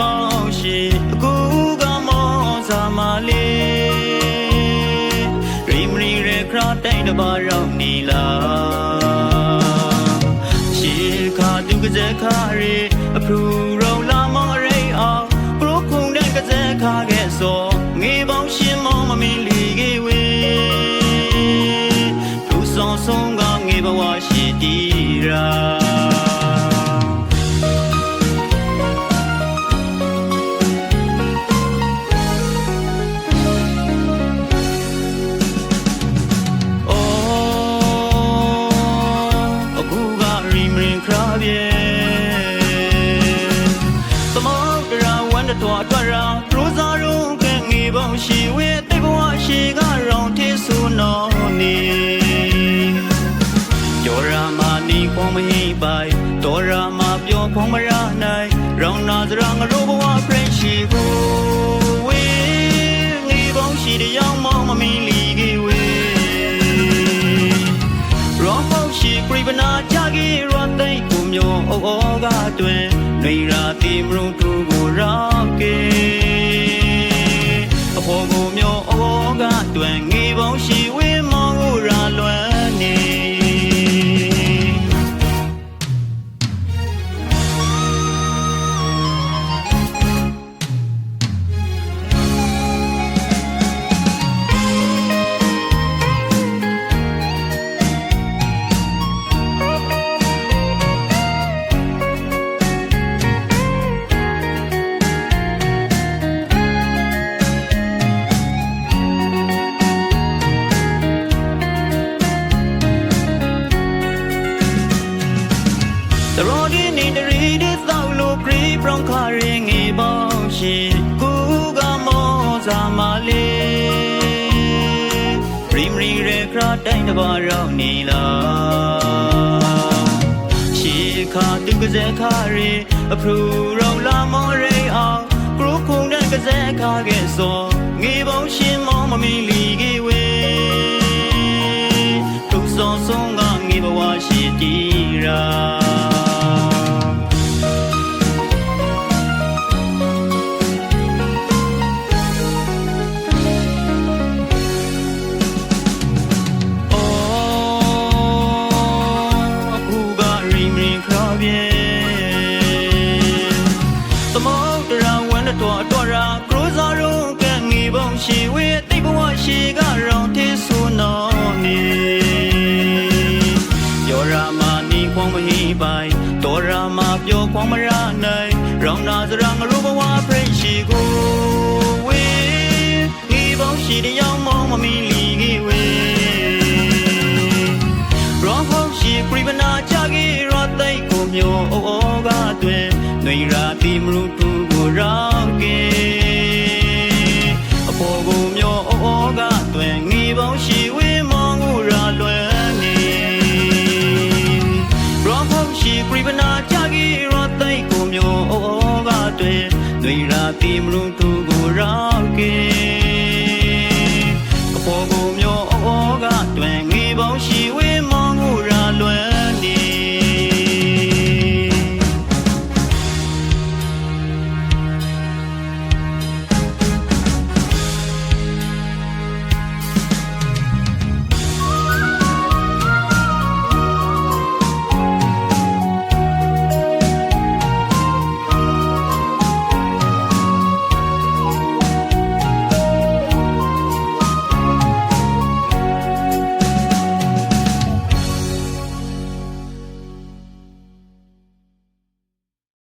ပေါင်းရှိအခုကမောစာမလေးရီမရီရခရတိုင်းတပါရောက်နေလားရှေခါသူကစခါရီအဖရူရောလာမောရိအောင်ပရိုခုန်တဲ့ကစခါကဲစောငေပေါင်းရှင်မောမမီလီကေဝေသူဆောင်ဆုံးကငေဘဝရှိတီရာ ရီမရင်ခရာပြေသမုတ်တရာဝမ်းတော်အတွက်ရာဒရိုဇာရုံးကငေပေါင်းရှိဝဲတိတ်ဘဝရှိကရောင်ထေးဆူနော်နေကျော်ရာမာနီခွန်မဟိပိုင်တော်ရာမာပြောခွန်မရနိုင်ရောင်နာစရာငရိုးဘဝဖရင်ရှိကိုဝေးငေပေါင်းရှိတဲ့ရောင်မောင်းမမီ ဩဩကတွင်နေရာတိမရုံသူကိုရောကေ ရီရခရတိုင်းတပါရောက်နေလားရှေခါသူကစခါရီအဖရူရောင်လာမောရိအောင်ကရုခုန်တဲ့ကစခါကဲစောငေပေါင်းရှင်မောမမီလီကေဝေသူဆောင်ဆုံးကငေဘဝရှိတီရာ သမုတ်တရာဝမ်းတော်တော်ရာကရိုဇာရုံးကငေပေါင်းရှိဝေးတိတ်ဘဝရှိကရောင်သေးဆူနော်နေပြောရာမနီခွန်မဟိပိုင်တော်ရာမပြောခွန်မရနိုင်ရောင်နာစရာငရုဘဝပြိရှိကိုဝေးငေပေါင်းရှိတဲ့ရောက်မောင်းမမီလီကြီးဝေးရောဟောရှိပြိပနာကြကြီးရသိကိုမျိုးဩဩကတွင်နှွေရာတိမရုသူကို ရောက်ကေအဖို့ကိုမျိုးဩဩကတွင်ငီပေါင်းရှိဝေးမောင်းကိုရာလွယ်နေရောဟောရှိပြိပနာကြကြီးရသိကိုမျိုးဩဩကတွင်နှွေရာတိမရုသူကိုရောက်ကေ